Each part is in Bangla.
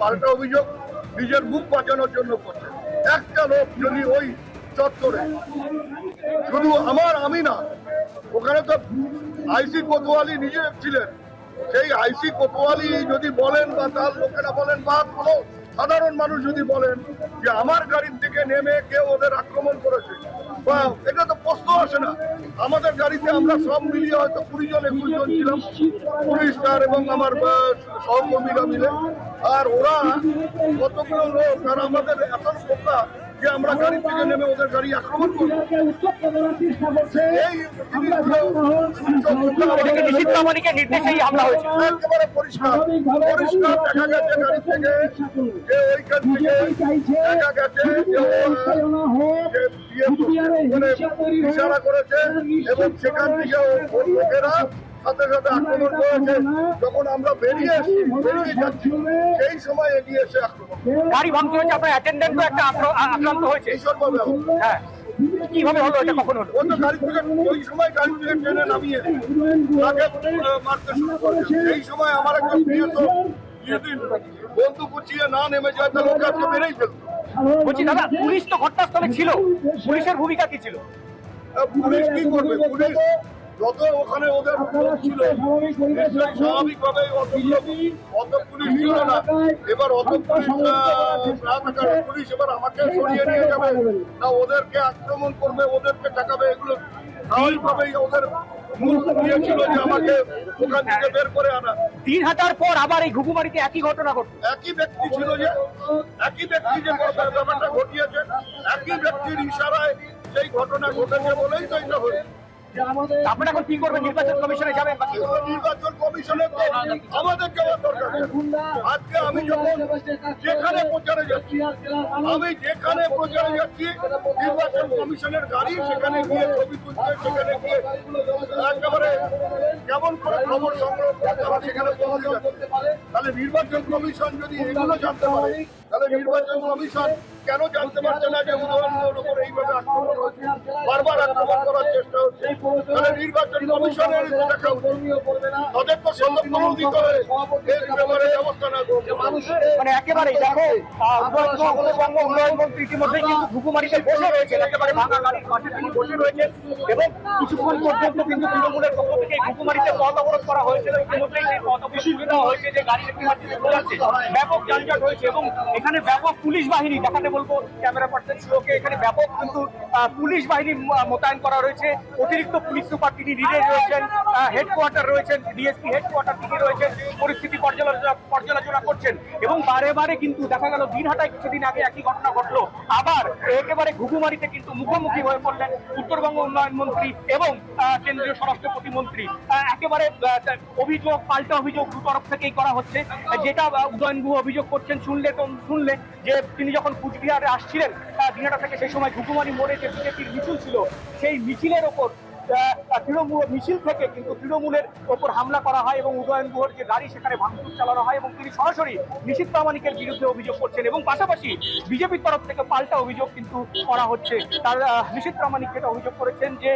পাল্টা অভিযোগ নিজের মুখ বাঁচানোর জন্য করছে। একটা লোক যদি ওই চত্বরে, শুধু আমার, আমি না, ওখানে তো আইসি কোতোয়ালি নিজে ছিলেন। সেই আইসি কোতোয়ালি যদি বলেন বা তার লোকেরা বলেন বা কোনো সাধারণ মানুষ যদি বলেন যে আমার গাড়ির থেকে নেমে কেউ ওদের আক্রমণ করেছে এটা তো প্রশ্ন আসে না। আমাদের গাড়িতে আমরা সব মিলিয়ে হয়তো কুড়ি জন একুশ জন ছিলাম। পুলিশ স্টার এবং আমার সহকর্মীরা মিলে। আর ওরা কতগুলো লোক আর আমাদের এত বোকা যে আমরা গাড়ি থেকে নেমে ওদের গাড়ি আক্রমণ করব একেবারে পরিষ্কার। পরিষ্কার দেখা গেছে গাড়ি থেকে যে ওইখান থেকে দেখা গেছে ইশারা করেছে এবং সেখান থেকে লোকেরা সাথে সাথে আক্রমণ করেছে। যখন আমরা বেরিয়ে এসেছি বেরিয়ে যাচ্ছি সেই সময় এগিয়ে এসে আক্রমণ গাড়ি ভাঙতে হয়েছে আপনার অ্যাটেন্ডেন্টও একটা আক্রান্ত হয়েছে। হ্যাঁ। কীভাবে হলো এটা কখন হলো? তো গাড়ি থেকে ওই সময় গাড়ি থেকে ট্রেনে নামিয়ে তাকে মারতে শুরু করেছে। সেই সময় আমার একটা প্রিয় তো বন্ধু গুছিয়ে না নেমে যায় তাহলে ওকে আজকে মেরেই ফেলতো। বলছি দাদা পুলিশ তো ঘটনাস্থলে ছিল। পুলিশের ভূমিকা কি ছিল? পুলিশ কি করবে? পুলিশ যত ওখানে ওদের লোক ছিল স্বাভাবিকভাবে অত লোক অত পুলিশ ছিল না। এবার অত পুলিশ আহ, না থাকার পুলিশ এবার আমাকে সরিয়ে নিয়ে যাবে। না ওদেরকে আক্রমণ করবে ওদেরকে ঠেকাবে এগুলো স্বাভাবিকভাবেই ওদের মূল ইয়ে ছিল যে আমাকে ওখান থেকে বের করে আনা। দিন হাঁটার পর আবার এই ঘুঘুমারিতে একই ঘটনা ঘটলো। একই ব্যক্তি ছিল যে একই ব্যক্তি যে ব্যাপারটা ঘটিয়েছে একই ব্যক্তির ইশারায় সেই ঘটনা ঘটেছে বলেই তো এটা হয়েছে আপনারা এখন কি করবেন? নির্বাচন কমিশনে যাবেন বা নির্বাচন কমিশনে তো আমাদের যাওয়ার দরকার। আজকে আমি যখন যেখানে প্রচারে যাচ্ছি আমি যেখানে প্রচারে যাচ্ছি নির্বাচন কমিশনের গাড়ি সেখানে গিয়ে ছবি তুলতে সেখানে গিয়ে একেবারে কেমন করে খবর সংগ্রহ করতে হবে সেখানে পৌঁছে যাচ্ছে। তাহলে নির্বাচন কমিশন যদি এগুলো জানতে পারে তাহলে নির্বাচন কমিশন কেন জানতে পারছে না যে উদাহরণের উপর এইভাবে আক্রমণ হচ্ছে বারবার আক্রমণ করার চেষ্টা হচ্ছে। তাহলে নির্বাচন কমিশনের দেখা উচিত। তাদের তো সতর্ক দিতে হবে এর ব্যাপারে ব্যবস্থা না মানে একেবারেই দেখো আহ, উন্নয়ন মন্ত্রী ইতিমধ্যেই কিন্তু ঘুঘুমারিতে বসে রয়েছেন। একেবারে ভাঙা গাড়ির পাশে তিনি বসে রয়েছেন এবং কিছুক্ষণ পর্যন্ত কিন্তু তৃণমূলের পক্ষ থেকে ঘুঘুমারিতে পথ অবরোধ করা হয়েছিল। ইতিমধ্যেই সেই পথ অবরোধ হয়েছে যে গাড়ি পাচ্ছি ব্যাপক যানজট হয়েছে এবং এখানে ব্যাপক পুলিশ বাহিনী, দেখাতে বলব ক্যামেরা পার্সন শুরুকে এখানে ব্যাপক কিন্তু পুলিশ বাহিনী মোতায়েন করা রয়েছে। অতিরিক্ত পুলিশ সুপার তিনি রিলে রয়েছেন হেডকোয়ার্টার রয়েছেন ডিএসপি হেডকোয়ার্টার তিনি রয়েছেন, পরিস্থিতি পর্যালোচনা পর্যালোচনা করছেন। বারে বারে কিন্তু দেখা গেল দিনহাটায় কিছুদিন আগে একই ঘটনা ঘটলো। আবার একেবারে ঘুঘুমারিতে কিন্তু মুখোমুখি হয়ে পড়লেন উত্তরবঙ্গ উন্নয়ন মন্ত্রী এবং কেন্দ্রীয় স্বরাষ্ট্র প্রতিমন্ত্রী। একেবারে অভিযোগ, পাল্টা অভিযোগ তরফ থেকেই করা হচ্ছে। যেটা উদয়ন গুহ অভিযোগ করছেন, শুনলে তো শুনলে যে তিনি যখন কুচবিহারে আসছিলেন দিনহাটা থেকে সেই সময় ঘুঘুমারি মোড়ে যে বিজেপির মিছিল ছিল, সেই মিছিলের ওপর তৃণমূল মিছিল থেকে কিন্তু তৃণমূলের ওপর হামলা করা হয় এবং উদয়ন গুহর যে গাড়ি সেখানে ভাঙচুর চালানো হয় এবং তিনি সরাসরি নিশীথ প্রামাণিকের বিরুদ্ধে অভিযোগ করছেন এবং পাশাপাশি বিজেপির তরফ থেকে পাল্টা অভিযোগ কিন্তু করা হচ্ছে। তার নিশীথ প্রামাণিক যেটা অভিযোগ করেছেন যে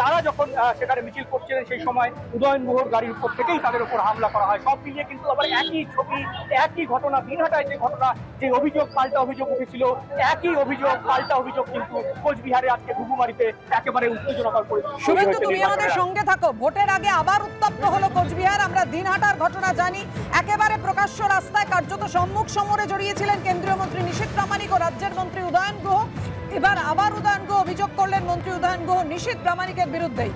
তারা যখন সেখানে মিছিল করছিলেন সেই সময় উদয়ন গুহর গাড়ির উপর থেকেই তাদের উপর হামলা করা হয়। সব মিলিয়ে কিন্তু আবার একই ছবি, একই ঘটনা দিনহাটায় যে ঘটনা, যে অভিযোগ, পাল্টা অভিযোগ উঠেছিল, একই অভিযোগ, পাল্টা অভিযোগ কিন্তু কোচবিহারে আজকে ঘুঘুমারিতে একেবারে উত্তেজনাকর পরিস্থিতি। শুভেন্দু তুমি আমাদের সঙ্গে থাকো। ভোটের আগে আবার উত্তপ্ত হলো কোচবিহার। আমরা দিনহাটার ঘটনা জানি। একেবারে প্রকাশ্য রাস্তায় কার্যত সম্মুখ সমরে জড়িয়েছিলেন কেন্দ্রীয় মন্ত্রী নিশীথ প্রামাণিক ও রাজ্যের মন্ত্রী উদয়ন গুহ। এবার আবার উদয়ন গুহ অভিযোগ করলেন মন্ত্রী উদয়ন গুহ নিশীথ প্রামাণিকের বিরুদ্ধেই।